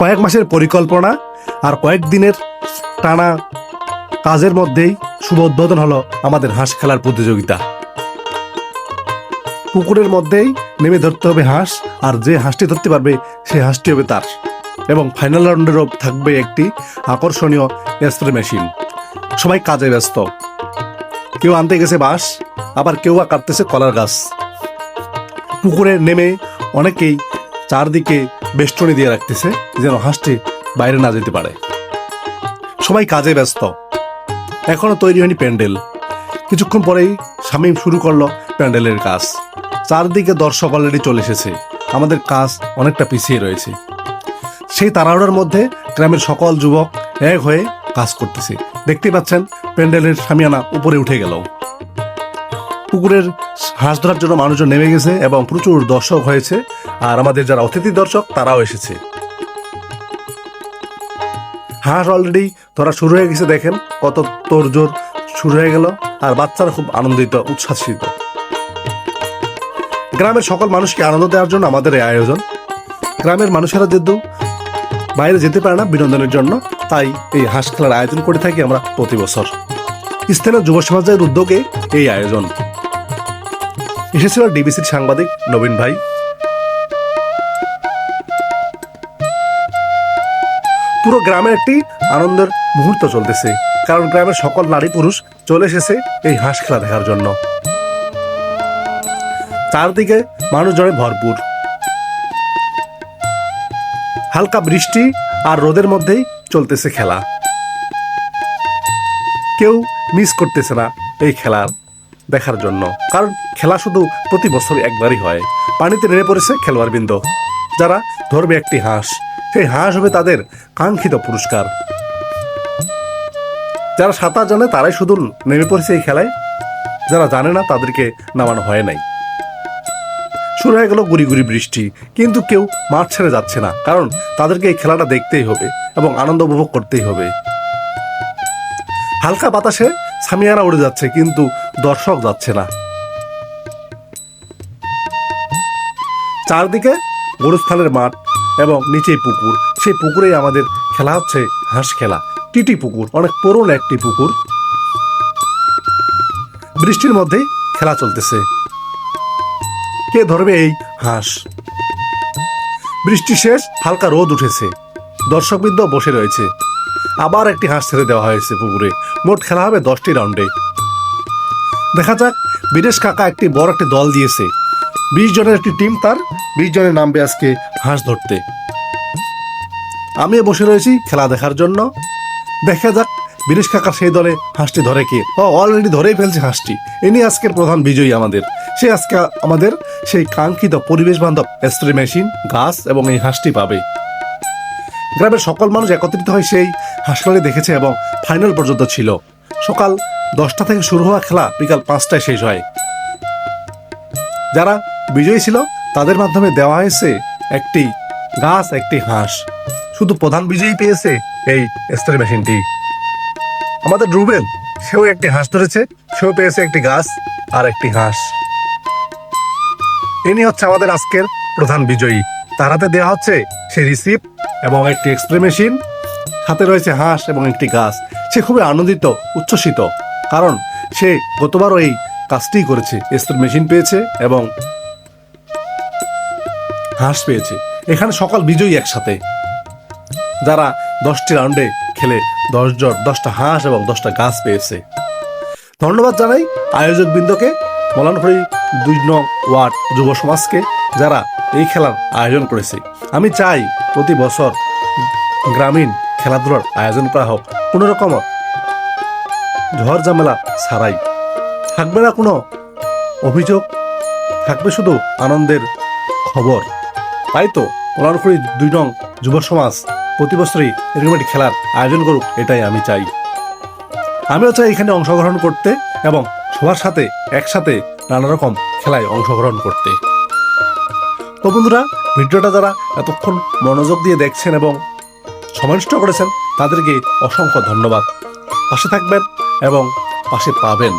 কয়েক মাসের পরিকল্পনা আর কয়েক দিনের টানা কাজের মধ্যেই শুভ উদ্বোধন হলো আমাদের হাঁস খেলার প্রতিযোগিতা। পুকুরের মধ্যেই নেমে ধরতে হবে হাঁস, আর যে হাঁসটি ধরতে পারবে সে হাঁসটি হবে তার। এবং ফাইনাল রাউন্ডেরও থাকবে একটি আকর্ষণীয় স্প্রে মেশিন। সবাই কাজে ব্যস্ত। কেউ আনতে গেছে বাঁশ, আবার কেউ কাটতেছে কলার গাছ। পুকুরে নেমে অনেকেই চারদিকে বেষ্টনী দিয়ে রাখতেছে, যেন হাঁসটি বাইরে না যেতে পারে। সবাই কাজে ব্যস্ত। এখনও তৈরি হয়নি প্যান্ডেল। কিছুক্ষণ পরেই শামীম শুরু করল প্যান্ডেলের কাজ। চারদিকে দর্শক অলরেডি চলে এসেছে। আমাদের কাজ অনেকটা পিছিয়ে রয়েছে। সেই তাড়াহুড়োর মধ্যে গ্রামের সকল যুবক এক হয়ে কাজ করতেছে। দেখতে পাচ্ছেন, প্যান্ডেলের সামিয়ানা উপরে উঠে গেল। পুকুরের হাঁস ধরার জন্য মানুষজন নেমে গেছে এবং প্রচুর দর্শক হয়েছে। আর আমাদের যারা অতিথি দর্শক, তারাও এসেছে। হাঁস অলরেডি ধরা শুরু হয়ে গেছে, দেখেন কত তোড়জোড় শুরু হয়ে গেল। আর বাচ্চারা খুব আনন্দিত, উচ্ছ্বাসিত। গ্রামের সকল মানুষকে আনন্দ দেওয়ার জন্য আমাদের এই আয়োজন। গ্রামের মানুষেরা যেহেতু বাইরে যেতে পারে না বিনোদনের জন্য, তাই এই হাঁস খেলার আয়োজন করে থাকি আমরা প্রতি বছর। স্থানীয় যুব সমাজের উদ্যোগে এই আয়োজন। এসেছিল ডিবিসির সাংবাদিক নবীন ভাই। পুরো গ্রামে একটি আনন্দের মুহূর্ত চলতেছে, কারণ গ্রামের সকল নারী পুরুষ চলে এসেছে এই হাঁস খেলা দেখার জন্য। চারদিকে মানুষজনে ভরপুর। হালকা বৃষ্টি আর রোদের মধ্যেই চলতেছে খেলা। কেউ মিস করতেছে না এই খেলার দেখার জন্য, কারণ খেলা শুধু প্রতি বছর একবারই হয়। পানিতে নেমে পড়েছে খেলোয়াড় বৃন্দ যারা ধরবে একটি হাঁস। সেই হাঁস হবে তাদের কাঙ্ক্ষিত পুরস্কার। যারা সাঁতার জানে তারাই শুধু নেমে পড়েছে এই খেলায়, যারা জানে না তাদেরকে নামানো হয় নাই। শুরু হয়ে গেল গুড়ি গুড়ি বৃষ্টি, কিন্তু কেউ মাঠ ছেড়ে যাচ্ছে না, কারণ তাদেরকে এই খেলাটা দেখতেই হবে এবং আনন্দ উপভোগ করতেই হবে। হালকা বাতাসে সামিয়ারা উড়ে যাচ্ছে, কিন্তু দর্শক যাচ্ছে না। চারদিকে গরুস্থানের মাঠ এবং নিচেই পুকুর। সেই পুকুরেই আমাদের খেলা হচ্ছে হাঁস খেলা। টিটি পুকুর, অনেক পুরনো একটি পুকুর। বৃষ্টির মধ্যেই খেলা চলতেছে। কে ধরবে এই হাঁস? বৃষ্টি শেষ, হালকা রোদ উঠেছে। দর্শকবৃন্দ বসে রয়েছে। আবার একটি হাঁস ছেড়ে দেওয়া হয়েছে পুকুরে। মোট খেলা হবে দশটি রাউন্ডে। দেখা যাক, বিদেশ কাকা একটি বড় একটি দল দিয়েছে। বিশ জনের একটি টিম তার, বিশ জনের নামবে আজকে হাঁস ধরতে। আমিও বসে রয়েছি খেলা দেখার জন্য। দেখা যাক বিদেশ কাকা সেই দলে হাঁসটি ধরে কে? ও অলরেডি ধরেই ফেলছে হাঁসটি ইনি আজকের প্রধান বিজয়ী আমাদের। সে আজকে আমাদের সেই কাঙ্ক্ষিত পরিবেশ বান্ধব স্প্রে মেশিন, গাছ এবং এই হাঁসটি পাবে। গ্রামের সকল মানুষ একত্রিত হয়ে সেই হাসপাতালে দেখেছে এবং ফাইনাল পর্যন্ত ছিল। সকাল দশটা থেকে শুরু হওয়া খেলা বিকাল পাঁচটায় শেষ হয়। যারা বিজয়ী ছিল, তাদের মাধ্যমে দেওয়া হয়েছে একটি গাছ, একটি হাঁস। শুধু প্রধান বিজয়ী পেয়েছে এই স্প্রে মেশিনটি। আমাদের রুবেল, সেও একটি হাঁস ধরেছে, সেও পেয়েছে একটি গাছ আর একটি হাঁস। ইনি হচ্ছে আমাদের আজকের প্রধান বিজয়ী। তার হাতে দেওয়া হচ্ছে সে রিসিপ্ট এবং একটি এক্সপ্রে মেশিন। হাতে রয়েছে হাঁস এবং একটি গাছ। সে খুবই আনন্দিত, উচ্ছ্বসিত, কারণ সে গতবারও এই কাজটিই করেছে। এক্সপ্রে মেশিন পেয়েছে এবং হাঁস পেয়েছে। এখানে সকল বিজয়ী একসাথে। যারা দশটি রাউন্ডে খেলে দশ জন, দশটা হাঁস এবং দশটা গাছ পেয়েছে। ধন্যবাদ জানাই আয়োজক বৃন্দকে। মলানপুরি দুই নং ওয়ার্ড যুব সমাজকে, যারা এই খেলার আয়োজন করেছে। আমি চাই প্রতি বছর গ্রামীণ খেলাধুলার আয়োজন করা হোক। কোনো রকম ঝড় ঝামেলা ছাড়াই। থাকবে না কোনো অভিযোগ, থাকবে শুধু আনন্দের খবর। তাই তো? মলানপুরি দুই নং যুব সমাজ প্রতি বছরই এরকম একটি খেলার আয়োজন করুক, এটাই আমি চাই। আমিও চাই এখানে অংশগ্রহণ করতে এবং সবার সাথে একসাথে নানা রকম খেলায় অংশগ্রহণ করতে। তো বন্ধুরা, ভিডিওটা যারা এতক্ষণ মনোযোগ দিয়ে দেখছেন এবং সমাবিষ্ট করেছেন, তাদেরকে অসংখ্য ধন্যবাদ। পাশে থাকবেন এবং পাশে পাবেন।